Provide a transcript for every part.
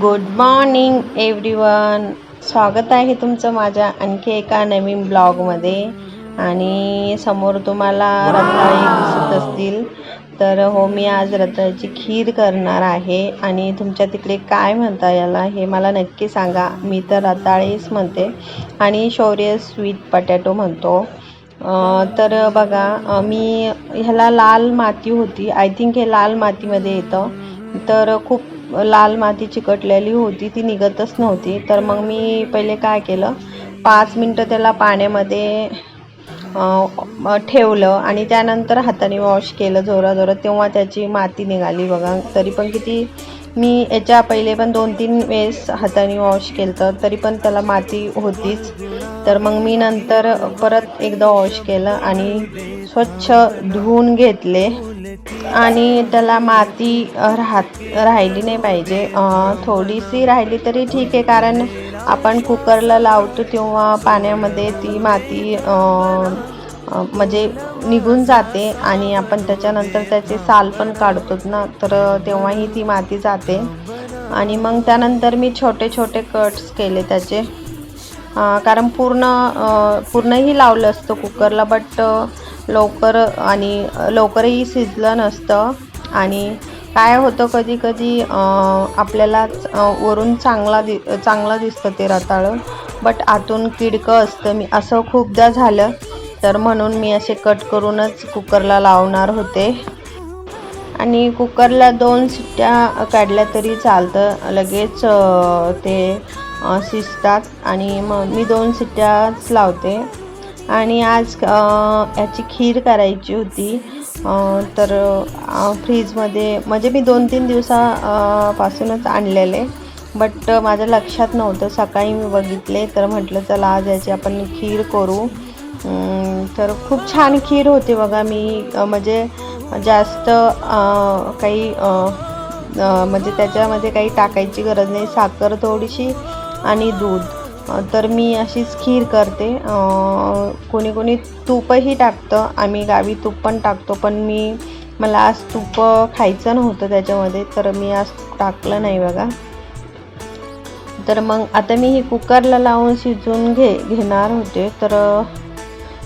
Good morning everyone स्वागत आहे तुमचं माझ्या आणखी एका नवीन ब्लॉगमध्ये. आणि समोर तुम्हाला रताळी दिसत असतील. तर हो मी आज रताळीची खीर करणार आहे. आणि तुमच्या तिकडे काय म्हणता याला हे मला नक्की सांगा. मी तर रताळीच म्हणते. आणि शौर्य स्वीट पटॅटो म्हणतो. तर बघा मी ह्याला लाल माती होती. आय थिंक हे लाल मातीमध्ये येतं. तर खूप लाल माती चिकटलेली होती ती निघतच नव्हती. तर मग मी पहिले काय केलं पाच मिनटं त्याला पाण्यामध्ये ठेवलं आणि त्यानंतर हाताने वॉश केलं जोराजोरात. तेव्हा त्याची माती निघाली बघा. तरी पण किती मी याच्या पहिले पण दोन तीन वेळेस हाताने वॉश केलं तर तरी पण त्याला माती होतीच. तर मग मी नंतर परत एकदा वॉश केलं आणि स्वच्छ धुवून घेतले. आणि त्याला माती राहत राहिली नाही पाहिजे. थोडीशी राहिली तरी ठीक आहे कारण आपण कुकरला लावतो तेव्हा पाण्यामध्ये ती माती म्हणजे निघून जाते आणि आपण त्याच्यानंतर त्याचे साल पण काढतो ना तर तेव्हाही ती माती जाते. आणि मग त्यानंतर मी छोटे छोटे कट्स केले त्याचे. कारण पूर्ण पूर्णही लावलं असतं कुकरला बट लवकर आणि लवकरही शिजलं नसतं. आणि काय होतं कधी कधी आपल्याला वरून चांगला दि चांगलं दिसतं ते रताळं. बट आतून किडकं असतं. मी असं खूपदा झालं. तर म्हणून मी असे कट करूनच कुकरला लावणार होते. आणि कुकरला दोन शिट्ट्या काढल्या तरी चालतं. लगेच ते शिजतात. आणि मग मी दोन शिट्ट्याच लावते. आणि आज याची खीर करायची होती. तर फ्रीजमध्ये म्हणजे मी दोन तीन दिवसापासूनच आणलेले. बट माझ्या लक्षात नव्हतं. सकाळी मी बघितले तर म्हटलं चला आज याची आपण खीर करू. तर खूप छान खीर होते बघा मी. म्हणजे जास्त काही म्हणजे त्याच्यामध्ये काही टाकायची गरज नाही. साखर थोडीशी आणि दूध. तर मी अशीच खीर करते. कोणी कोणी तूपही टाकतं. आम्ही गावी तूप पण टाकतो पण मी मला आज तूप खायचं नव्हतं त्याच्यामध्ये तर मी आज टाकलं नाही बघा. तर मग आता मी ही कुकरला लावून शिजवून घे घेणार होते. तर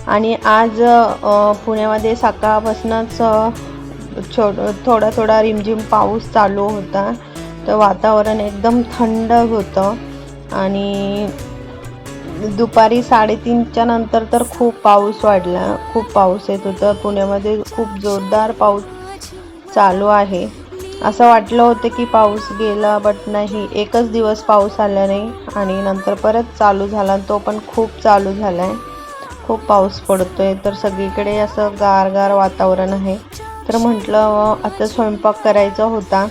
आणि आज पुण्यामध्ये सकाळपासूनच छो थोडा थोडा रिमझिम पाऊस चालू होता. तर वातावरण एकदम थंड होतं. आणि दुपारी साडेतीनच्या नंतर तर खूप पाऊस वाढला. खूप पाऊस येत होता. पुण्यामध्ये खूप जोरदार पाऊस चालू आहे. असं वाटलं होतं की पाऊस गेला बट नाही. एकच दिवस पाऊस आला नाही आणि नंतर परत चालू झाला तो पण खूप चालू झाला आहे खूप पाऊस पडतो आहे तर सगळीकडे असं गार गार वातावरण आहे. तर म्हटलं आता स्वयंपाक करायचा होता.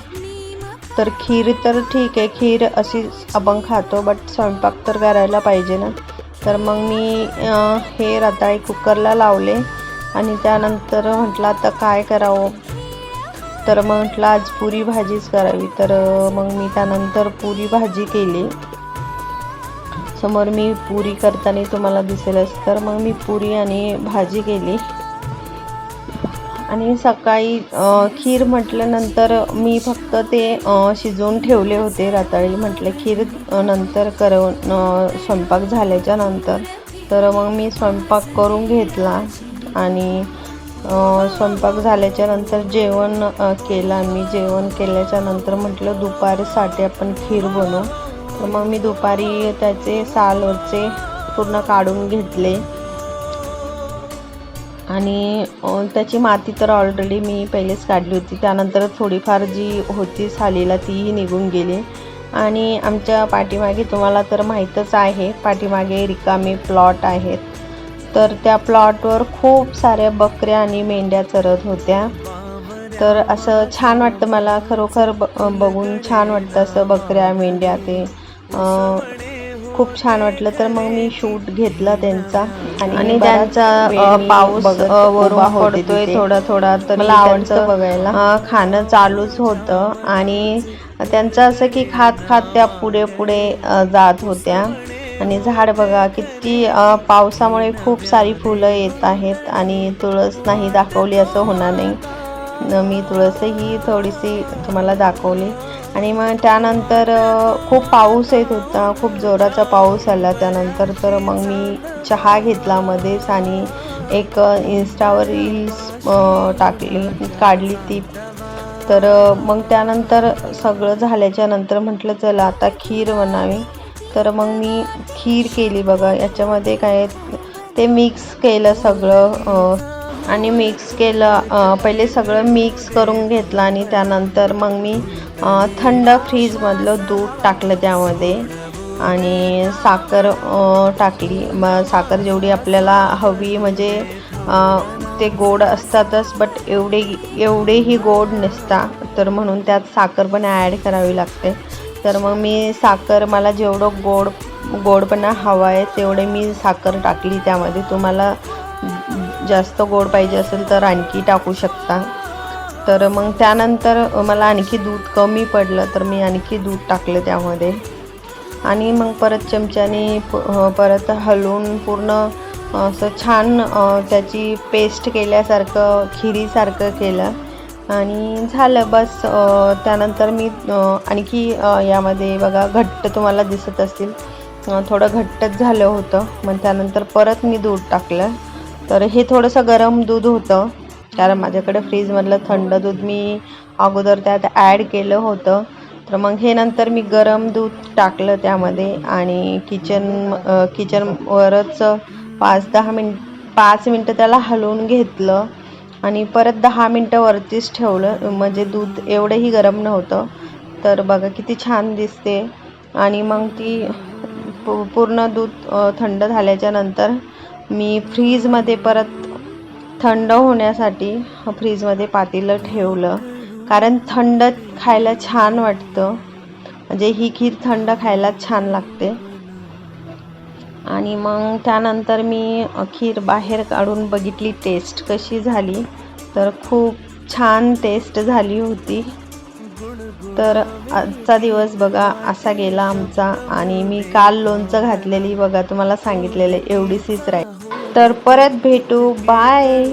तर खीर तर ठीक आहे खीर अशी आपण खातो बट स्वयंपाक तर करायला पाहिजे ना. तर मग मी हे रताळी कुकरला लावले आणि त्यानंतर म्हटलं आता काय करावं? तर मग म्हटलं आज पुरी भाजीच करावी. तर मग मी त्यानंतर पुरी भाजी केली. समोर मी पुरी करताना तुम्हाला दिसेलच. तर मग मी पुरी आणि भाजी केली. आणि सकाळी खीर म्हटल्यानंतर मी फक्त ते शिजवून ठेवले होते रताळी. म्हटलं खीर नंतर करवून स्वयंपाक झाल्याच्यानंतर. तर मग मी स्वयंपाक करून घेतला आणि स्वयंपाक झाल्याच्यानंतर जेवण केलं. मी जेवण केल्याच्यानंतर म्हटलं दुपारसाठी आपण खीर बनवू. तर मग मी दुपारी त्याचे सालवरचे पूर्ण काढून घेतले. आणि त्याची माती तर ऑलरेडी मी पहिलेच काढली होती. त्यानंतर थोडीफार जी होती सालीला तीही निघून गेली. आणि आमच्या पाठीमागे तुम्हाला तर माहीतच आहे पाठीमागे रिकामे प्लॉट आहेत. तर त्या प्लॉटवर खूप साऱ्या बकऱ्या आणि मेंढ्या चरत होत्या. तर असं छान वाटतं मला. खरोखर ब बघून छान वाटतं असं बकऱ्या मेंढ्या ते खूप छान वाटलं. तर मग मी शूट घेतला त्यांचा आणि त्यांचा पाऊस वरून पडतोय थोडा थोडा तर मला आवडतं बघायला. खाणं चालूच होतं आणि त्यांचं असं की खात खात त्या पुढे पुढे जात होत्या. आणि झाड बघा किती पावसामुळे खूप सारी फुलं येत आहेत आणि तुळस नाही दाखवली असं होणार नाही. न मी तुळसही थोडीशी तुम्हाला दाखवली. आणि मग त्यानंतर खूप पाऊस येत होता खूप जोराचा पाऊस आला. त्यानंतर तर मग मी चहा घेतला मध्येच आणि एक इन्स्टावर रील्स टाकली काढली ती. तर मग त्यानंतर सगळं झाल्याच्यानंतर म्हटलं चला आता खीर बनावी. तर मग मी खीर केली बघा. याच्यामध्ये काय ते मिक्स केलं सगळं आणि मिक्स केलं पहिले सगळं मिक्स करून घेतलं आणि त्यानंतर मग मी थंड फ्रीजमधलं दूध टाकलं त्यामध्ये. आणि साखर टाकली. मग साखर जेवढी आपल्याला हवी म्हणजे ते गोड असतातच बट एवढे एवढेही गोड नसता. तर म्हणून त्यात साखर पण ॲड करावी लागते. तर मग मी साखर मला जेवढं गोड गोडपणा हवा आहे तेवढे मी साखर टाकली त्यामध्ये. तुम्हाला जास्त गोड पाहिजे असेल तर आणखी टाकू शकता. तर मग त्यानंतर मला आणखी दूध कमी पडलं तर मी आणखी दूध टाकलं त्यामध्ये. आणि मग परत चमच्याने प परत हलवून पूर्ण असं छान त्याची पेस्ट केल्यासारखं खिरीसारखं केलं. आणि झालं बस त्यानंतर मी आणखी यामध्ये बघा घट्ट तुम्हाला दिसत असतील. थोडं घट्टच झालं होतं. मग त्यानंतर परत मी दूध टाकलं. तर हे थोडंसं गरम दूध होतं. कारण माझ्याकडे फ्रीजमधलं थंड दूध मी अगोदर त्यात ॲड केलं होतं. तर मग हे नंतर मी गरम दूध टाकलं त्यामध्ये आणि किचन किचनवरच पाच दहा मिनट पाच मिनटं त्याला हलवून घेतलं. आणि परत दहा मिनटं वरतीच ठेवलं. म्हणजे दूध एवढंही गरम नव्हतं. तर बघा किती छान दिसते. आणि मग ती पूर्ण दूध थंड झाल्याच्यानंतर मी फ्रीजमध्ये परत थंड होण्यासाठी फ्रीजमध्ये पातेलं ठेवलं. कारण थंड खायला छान वाटतं. म्हणजे ही खीर थंड खायला छान लागते. आणि मग त्यानंतर मी खीर बाहेर काढून बघितली टेस्ट कशी झाली. तर खूप छान टेस्ट झाली होती. तर आजचा दिवस बघा असा गेला आमचा. आणि मी काल लोणचं घातलेली बघा तुम्हाला सांगितलेलं एवढीशीच राहील. तर परत भेटू. बाय